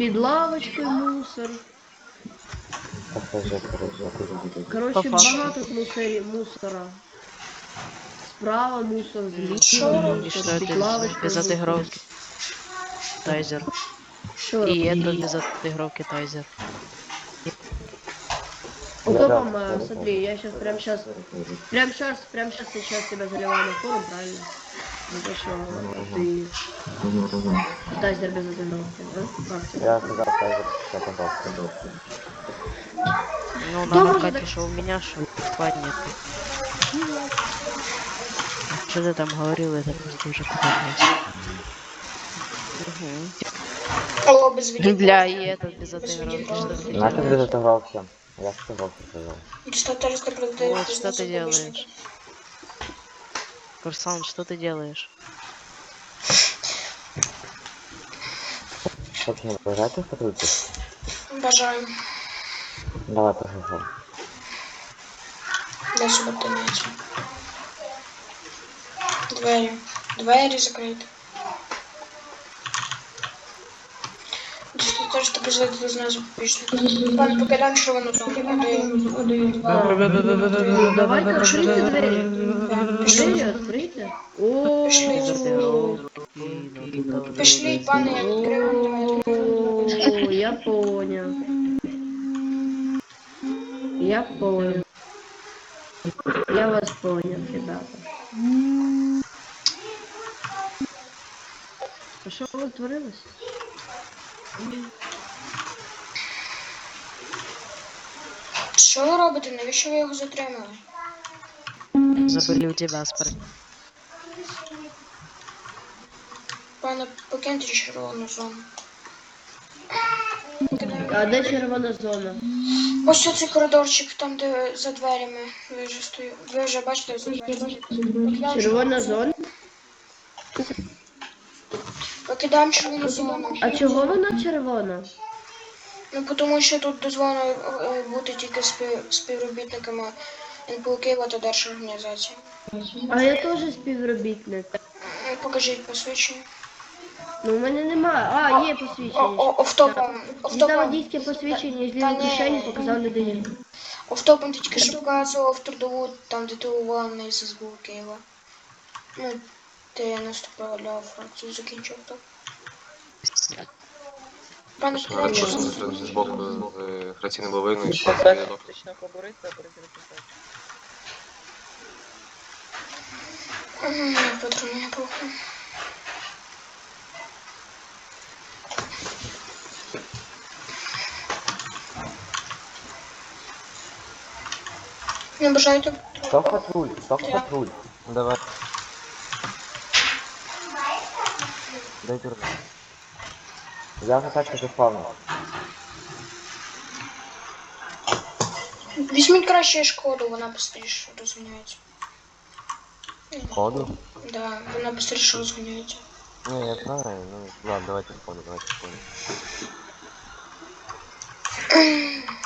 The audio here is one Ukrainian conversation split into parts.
Під лавочкою мусор. Покажи, коротше. Коротше, По факту. багато мусорі, мусора. Справа мусор, Що зліва ви И мусор, что під это лавочкою без мусор. отыгровки? Тайзер. Що И это робити? без отыгровки тайзер. Вот Я там, да, э, да, смотри, я сейчас, прям сейчас, прям сейчас, прям сейчас сейчас тебя заливаю на форум, правильно? те, що ти кудись зробив за тренировки, Я сказал, я подал Ну, надо, Катя, что у меня шпань нет. Что ты там говорил, это просто уже Алло. Для и этот без отыгровки. Нафиг без отыгровки. Я сказал, что сказал. Что ты делаешь? Курсант, что ты делаешь? Хоч не бажаєте потрібно? Бажаю. Давай поговоримо. Дай сюди тонець. Двері. Двері Теж таки зайти пішли. Пан покидаємо червону зону. Один. Ну, Давай-ка откройте двери. Пішли. Двери. О, Пішли. Пішли, пане, я відкрив. О, я понял. Я понял. Я вас понял, ребята. А що ви творилось? Що ви робите? Навіщо ви його затримали? Забыли у тебя спрашивать. Пане, покиньте червону зону. А де червона зона? Ось оцей коридорчик, там, де за дверями. Ви вже стою. Ви вже бачите за дверями. Червона зона? Покидаємо червону зону. А чого вона червона? Ну, тому що тут дозволено е, бути тільки спів, співробітниками НПУ Києва та держорганізації. А я теж співробітник. Е, Покажіть посвідчення. Ну, у мене немає. А, є посвідчення. о, офтопом. Дістав водійське посвідчення з лівої ні. кишені, показав людині. Офтопом ти тільки що показував трудову, там де ти уволений з СБУ Києва. Ну, ти наступив для фракцію, закінчив так. Пане Раніше Петровичу, з боку з граційним лавиною і Що ще так рядок. фактично поборити, а перезаписати. М, Петро, не похуй. Не бажаєте? Стоп патруль, стоп патруль. Ну, Давай. Дай дурно. Я вже тачку заспавнив. Візьміть краще шкоду, вона быстріше розганяється. Ходу? Да, вона быстріше розганяється. Не, я знаю, ну ладно, давайте ходу, давайте ходу.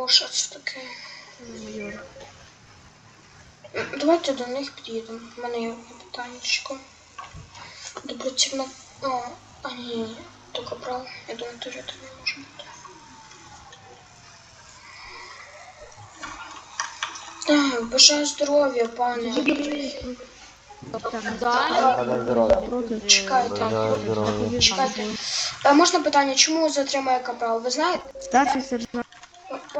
Ого, що це таке? Давайте до них під'їдемо. У мене є питаннячко. До працівника. О, а ні. То капрал. Я думаю, теж це не може бути. Так, бажаю здоров'я, пане. Чекайте. Чекайте. А можна питання, чому затримає капрал? Ви знаєте? Старший сержант.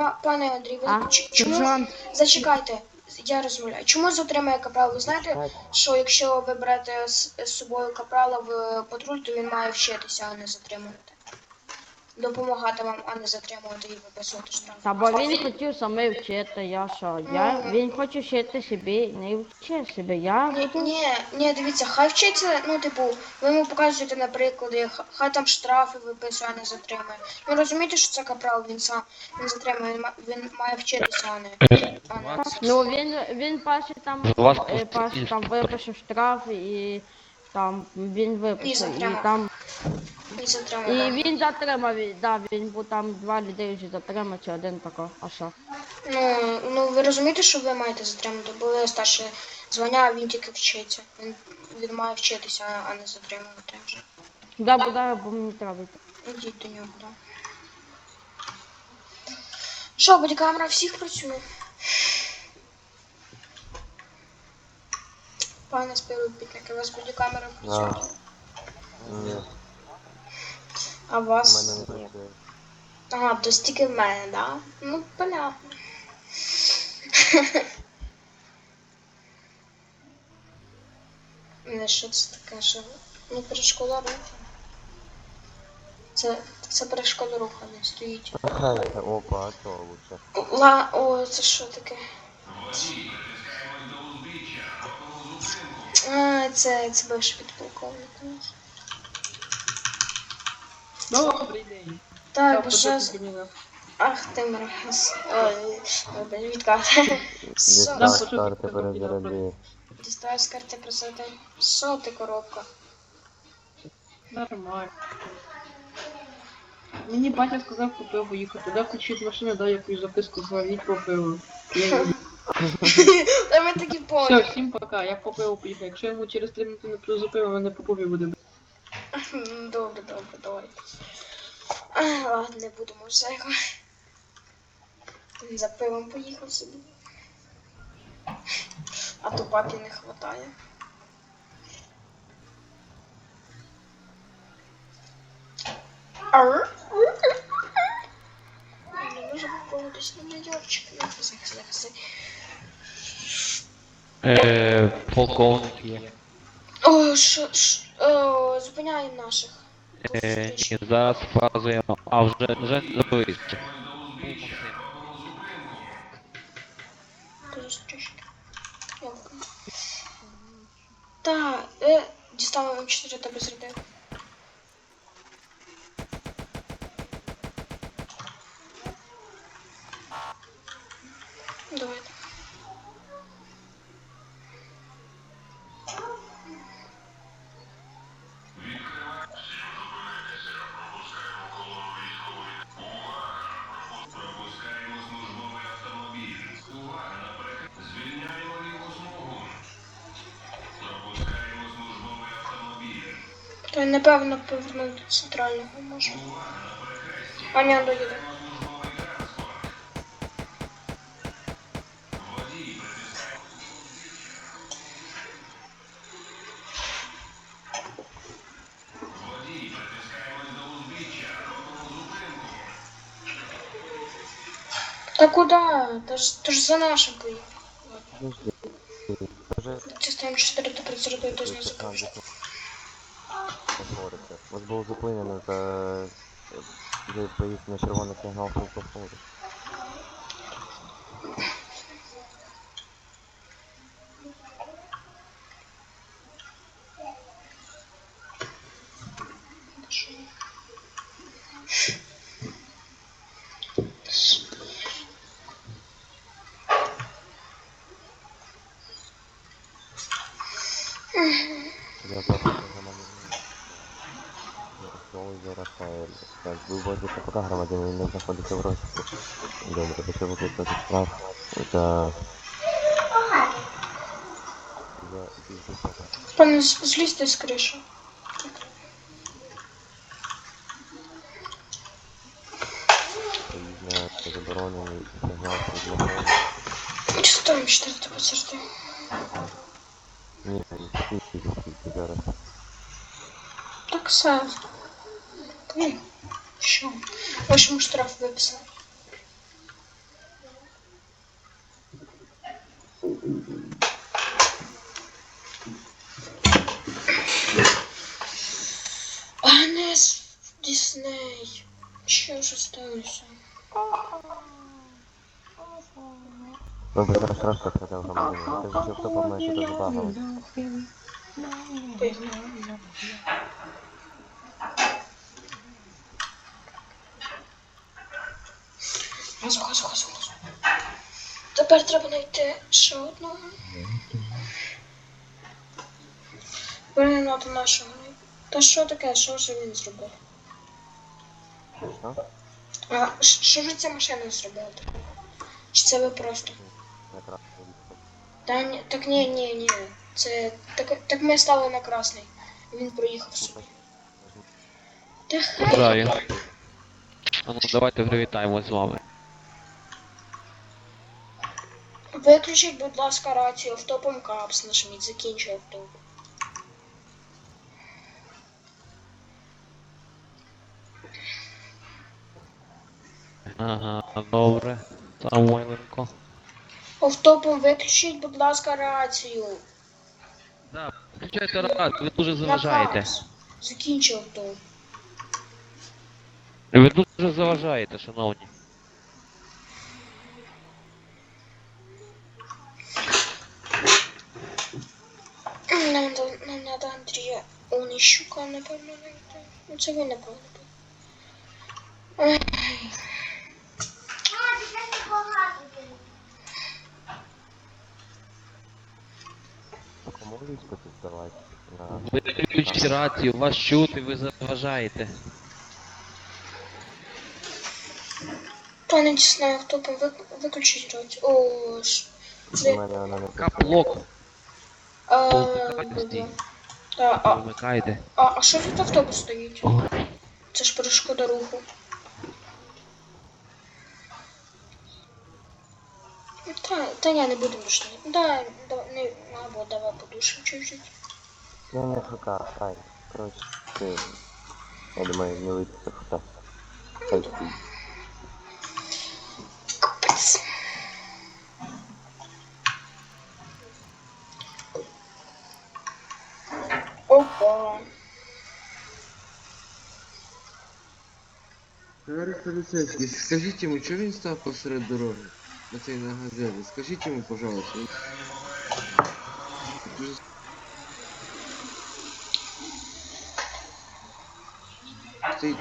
Па- Пане Андрій, ви А, чому сержант. зачекайте? Я розмовляю. Чому затримає капрал? Ви знаєте, Так. що якщо ви берете з, з собою капрала в патруль, то він має вчитися, а не затримувати. Допомагати вам, а не затримувати і виписувати штраф. Та бо він хотів саме вчити, я що? Я, він хоче вчити собі, не вчи себе, я Ні, буду... ні, ні, дивіться, хай вчиться, ну, типу, ви йому показуєте на приклади, х- хай там штрафи виписує, а не затримує. Ну розумієте, що це капрал, він сам він затримує, він, ма- він має вчитися, а не. А не Ну він, він перший там, Вас е, перший там випише штраф і там він випише, і затримав. там, і і він затримав, да, він був там два людей вже затримав, чи один тако, а що? Ну, ну ви розумієте, що ви маєте затримати, бо ви старше звання, а він тільки вчиться. Він, він має вчитися, а не затримувати вже. Да, буде, бо мені треба йти. Ідіть до нього, так. Що, бодікамера всіх працює? Пане співробітники, у вас бодікамера працює? Ні, А у вас? мене не працює. Ага, то тільки в мене, да? Ну, понятно. Не, що це таке, що? Ну, перешкода руху. Це, це перешкода руху не стоїть. Опа, а то лучше. Ла, о, це що таке? А, це, це бивший підполковник. Добрий день. Так, Я подивився. ах ти мразь. Ой, відкат. Дістав хочу карти перезаряди. Дістаю з карти президент. Що ти коробка? Нормально. Мені батя сказав по пиво їхати. Де включить машину, дай якусь записку зловіть по пиво. Я їду. Та ми такі Все, поняли. всім пока, я по пиво поїхав. Якщо йому через 3 минути не пиво, мене по пові буде. Добре, добре, давай. А, ладно, не будемо вже його. За пивом поїхав собі. А то папі не хватає. Не можу попробуватись на майорчик. Е, полковник є. О, що, що, зупиняємо наших. Е, ні, зараз фазуємо. А вже вже. Ялка. Так, е, діставимо М4 та без РД. Напевно повернув до центрального може. А ні, доїде. Та куди? Та ж, та ж за нашим поїхав. Подожди. Вже Частина 4 та працює точно там закружу. говориться. Вас було зупинено за... Ви поїхали на червоний сигнал світлофору. Я просто громадянин. Слово за Рафаель. Так, ви вводите пока громадянин не знаходиться в розшуку. Добре, якщо викликати штраф за... За більше Пане, з- злізьте з криші. Поїзна заборонений сигнал світлофору. Частина 4 та працює. Ні, скільки, скільки зараз. Так все. Ну, що? Вашому штраф виписали. Пане з- Дісней. що сталося? Добре, зараз раз так сказав громадянин. Ти вже хто помає, що дуже багато. Ти. Газу, газу, газу. Тепер треба знайти ще одного. Блін, от нашого. Та що таке? Що ж він зробив? Що? А що ж ця машина зробила? Чи це ви просто? Та ні, так ні, ні, ні. Це так, так ми стали на красний. Він проїхав собі. Та хай. Ну давайте привітаємо з вами. Виключіть, будь ласка, рацію автопом капс нажміть, закінчуй автоп. Ага, добре. Самойленко. Автопом виключіть, будь ласка, рацію. Да, включайте раз, ви дуже заважаєте. капс. Закінчуй автоп. Ви дуже заважаєте, шановні. Онищука, напевно, знайти. Ну, це ви, напевно. Ой. Кому іспити здавати? На... Ви виключіть рацію, вас чути, ви заважаєте. Пане Дісней, автопом вик- виключіть рацію. О, ж. Це... мене вона не Каплок А, стій. Та, а, вимикайте. а, а що тут автобус стоїть? О, Це ж перешкода руху. Та, та я не буду більше. Да, да, не, або давай подушимо чуть-чуть. Я не ФК, хай. Коротше, ти... Я думаю, не вийде це. Хай стій. Капець. Опа. Товариш поліцейський, скажіть йому, чого він став посеред дороги? На цей на газелі? Скажіть йому, пожалуйста. Стоїть.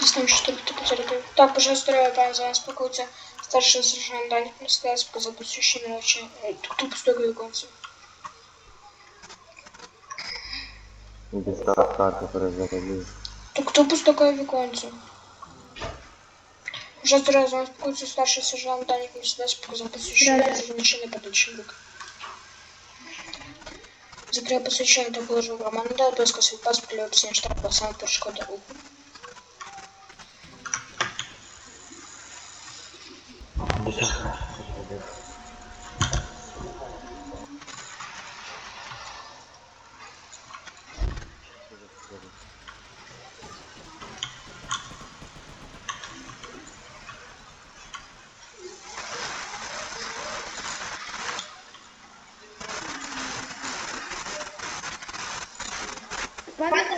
Дісней, що тобі таке. Так, пожалуйста, здоров'я, пан спілкується. Старший сержант Данік не сказав, сказав посвящення навчання. Тупо стукаю концу. Іди став карту перезагалі. Так кто пустое віконце? Вже здоров'я, з вами спілкується старший сержант Данік Мерседес, показав посвящення зазначення подальшим Закрив посвящення та положив роман, дав близько свій паспорт для описання